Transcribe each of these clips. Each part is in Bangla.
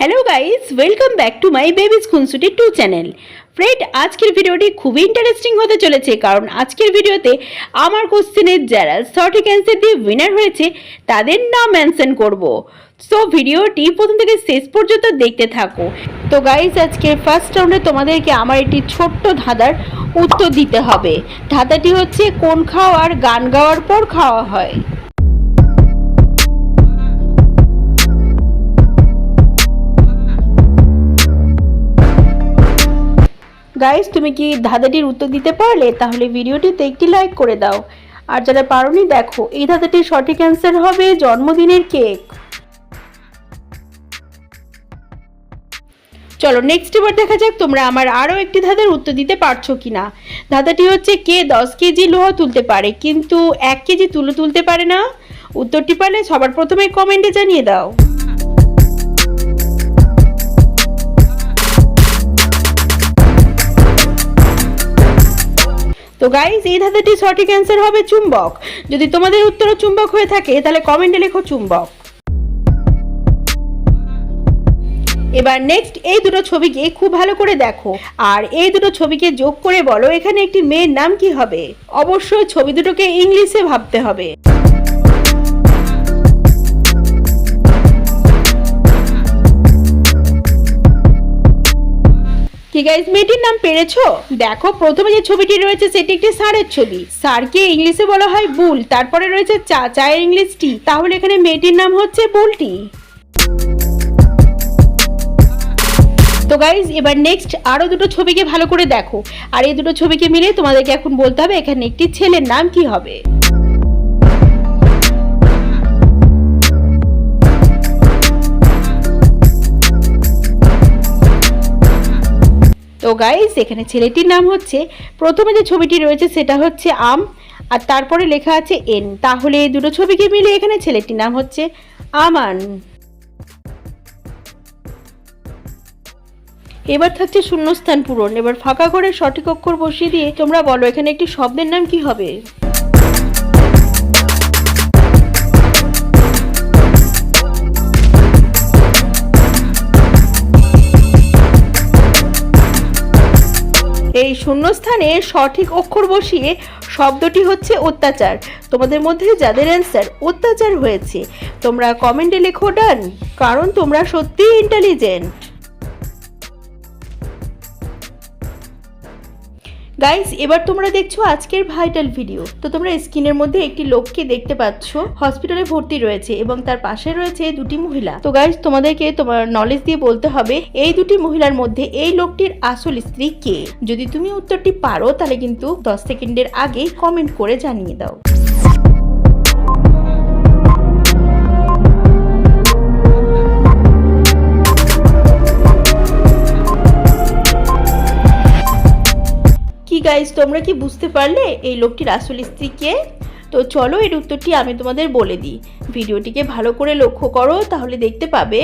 Hello guys welcome back to my babies খুনসুটি টু চ্যানেল ফ্রেন্ড আজকের ভিডিওটি খুবই ইন্টারেস্টিং হতে চলেছে, কারণ আজকের ভিডিওতে আমার কোশ্চেনের যারা সঠিক অ্যান্সার দিয়ে উইনার হয়েছে, তাদের নাম মেনশন করব। সো ভিডিওটি প্রথম থেকে শেষ পর্যন্ত দেখতে থাকো। তো গাইস আজকে ফার্স্ট রাউন্ডে তোমাদেরকে আমার একটি ছোট্ট ধাঁধার উত্তর দিতে হবে। ধাঁধাটি হচ্ছে, কোন খাওয়ার, গান গাওয়ার পর খাওয়া হয়। গাইস তুমি কি ধাঁধাটির উত্তর দিতে পারলে? তাহলে ভিডিওটিতে একটি লাইক করে দাও। আর যারা পারোনি, দেখো, এই ধাঁধাটির সঠিক অ্যান্সার হবে জন্মদিনের কেক চলো নেক্সট এবার দেখা যাক তোমরা আমার আরও একটি ধাঁধার উত্তর দিতে পারছ কিনা। ধাঁধাটি হচ্ছে কে দশ কেজি লোহা তুলতে পারে? কিন্তু এক কেজি তুলো তুলতে পারে না। উত্তরটি পারলে সবার প্রথমে কমেন্টে জানিয়ে দাও। তো গাইজ এই ধাঁধাটি সঠিক অ্যান্সার হবে চুম্বক। যদি তোমাদের উত্তরও চুম্বক হয়ে থাকে, তাহলে কমেন্টে লেখো চুম্বক। এবার নেক্সট এই দুটো ছবিকে খুব ভালো করে দেখো। আর এই দুটো ছবিকে যোগ করে বলো, এখানে একটি মেয়ের নাম কি হবে? অবশ্যই ছবি দুটোকে ইংলিশে ভাবতে হবে। কি গাইস মেয়েটির নাম পেরেছ? দেখো, প্রথমে যে ছবিটি রয়েছে, সেটি একটি ষাঁড়ের ছবি। ষাঁড়কে ইংলিশে বলা হয় বুল, তারপরে রয়েছে চা চায়ের ইংলিশ টি। তাহলে এখানে মেয়েটির নাম হচ্ছে বুলটি। তো গাইজ এবার নেক্সট আরও দুটো ছবিকে ভালো করে দেখো। আর এই দুটো ছবিকে মিলে তোমাদেরকে এখন বলতে হবে, এখানে একটি ছেলের নাম কি হবে? তো গাইজ এখানে ছেলেটির নাম হচ্ছে, প্রথমে যে ছবিটি রয়েছে সেটা হচ্ছে আম, আর তারপরে লেখা আছে এন। তাহলে এই দুটো ছবিকে মিলে এখানে ছেলেটির নাম হচ্ছে আমান। এবার থাকছে শূন্যস্থান পূরণ। এবার ফাঁকা করে সঠিক অক্ষর বসিয়ে দিয়ে তোমরা বলো এখানে একটি শব্দের নাম কি হবে? এই শূন্যস্থানে সঠিক অক্ষর বসিয়ে শব্দটি হচ্ছে অত্যাচার। তোমাদের মধ্যে যাদের অ্যান্সার অত্যাচার হয়েছে, তোমরা কমেন্টে লেখো, ডান। কারণ তোমরা সত্যিই ইন্টেলিজেন্ট গাইস এবার তোমরা দেখছ আজকের ভাইটাল ভিডিও তো তোমরা স্ক্রিনের মধ্যে একটি লোককে দেখতে পাচ্ছ। হসপিটালে ভর্তি রয়েছে এবং তার পাশে রয়েছে দুটি মহিলা। তো গাইস তোমাদেরকে তোমার নলেজ দিয়ে বলতে হবে, এই দুটি মহিলার মধ্যে এই লোকটির আসল স্ত্রী কে? যদি তুমি উত্তরটি পারো, তাহলে কিন্তু দশ সেকেন্ডের আগে কমেন্ট করে জানিয়ে দাও। গাইজ তোমরা কি বুঝতে পারলে এই লোকটির আসল স্ত্রী কে তো চলো এর উত্তরটি আমি তোমাদের বলে দিই। ভিডিওটিকে ভালো করে লক্ষ্য করো, তাহলে দেখতে পাবে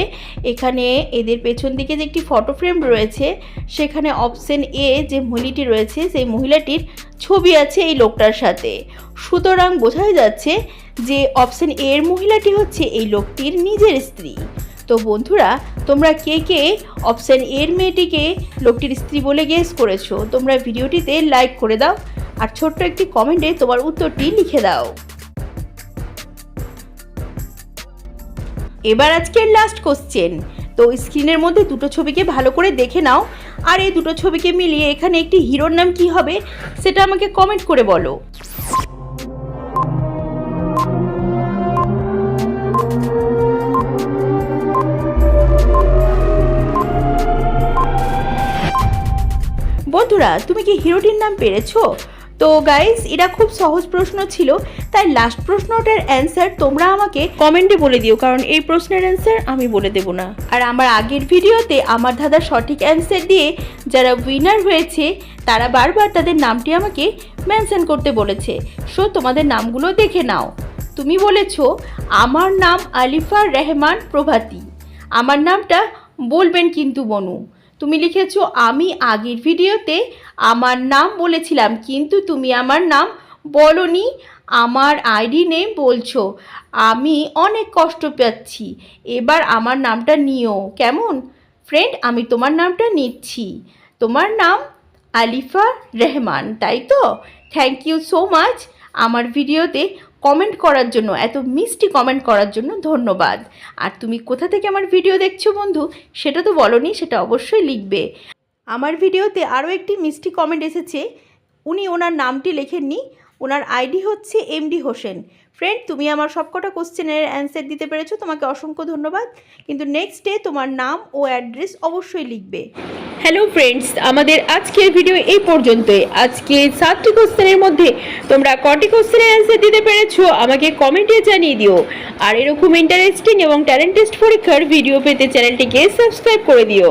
এখানে এদের পেছন দিকে যে একটি ফটো ফ্রেম রয়েছে, সেখানে অপশন এ যে মহিলাটি রয়েছে, সেই মহিলাটির ছবি আছে এই লোকটার সাথে। সুতরাং বোঝাই যাচ্ছে যে অপশন এ এর মহিলাটি হচ্ছে এই লোকটির নিজের স্ত্রী। তো বন্ধুরা, তোমরা কে কে অপশান এর মেয়েটিকে লোকটির স্ত্রী বলে গেস করেছ, তোমরা ভিডিওটিতে লাইক করে দাও আর ছোট্ট একটি কমেন্টে তোমার উত্তরটি লিখে দাও। এবার আজকের লাস্ট কোশ্চেন তো স্ক্রিনের মধ্যে দুটো ছবিকে ভালো করে দেখে নাও আর এই দুটো ছবিকে মিলিয়ে এখানে একটি হিরোর নাম কি হবে, সেটা আমাকে কমেন্ট করে বলো। বন্ধুরা, তুমি কি হিরোটির নাম পেরেছ? তো গাইস এটা খুব সহজ প্রশ্ন ছিল, তাই লাস্ট প্রশ্নটার অ্যান্সার তোমরা আমাকে কমেন্টে বলে দিও, কারণ এই প্রশ্নের অ্যান্সার আমি বলে দেব না। আর আমার আগের ভিডিওতে আমার দাদার সঠিক অ্যান্সার দিয়ে যারা উইনার হয়েছে, তারা বারবার তাদের নামটি আমাকে মেনশন করতে বলেছে। সো তোমাদের নামগুলো দেখে নাও। তুমি বলেছ, আমার নাম আলিফা রেহমান প্রভাতী। আমার নামটা বলবেন কিন্তু বনু। তুমি লিখেছো, আমি আগের ভিডিওতে আমার নাম বলেছিলাম, কিন্তু তুমি আমার নাম বলনি। আমার আইডি নেম বলছো। আমি অনেক কষ্ট পাচ্ছি। এবার আমার নামটা নিও। কেমন? ফ্রেন্ড, আমি তোমার নামটা নিচ্ছি। তোমার নাম আলিফা রহমান, তাই তো? Thank you so much. আমার ভিডিওতে কমেন্ট করার জন্য, এত মিষ্টি কমেন্ট করার জন্য ধন্যবাদ। আর তুমি কোথা থেকে আমার ভিডিও দেখছ বন্ধু, সেটা তো বলনি, সেটা অবশ্যই লিখবে। আমার ভিডিওতে আরও একটি মিষ্টি কমেন্ট এসেছে, উনি ওনার নামটি লেখেননি ওনার আইডি হচ্ছে এমডি হোসেন। ফ্রেন্ড তুমি আমার সবকটা কোশ্চেনের অ্যান্সার দিতে পেরেছ, তোমাকে অসংখ্য ধন্যবাদ। কিন্তু নেক্সট ডে তোমার নাম ও অ্যাড্রেস অবশ্যই লিখবে। হ্যালো ফ্রেন্ডস আমাদের আজকের ভিডিও এই পর্যন্তই। আজকে সাতটি কোশ্চেনের মধ্যে তোমরা কটি কোশ্চেনের অ্যান্সার দিতে পেরেছ, আমাকে কমেন্টে জানিয়ে দিও। আর এরকম ইন্টারেস্টিং এবং ট্যালেন্ট টেস্ট পরীক্ষার ভিডিও পেতে চ্যানেলটিকে সাবস্ক্রাইব করে দিও।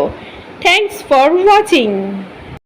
Thanks for watching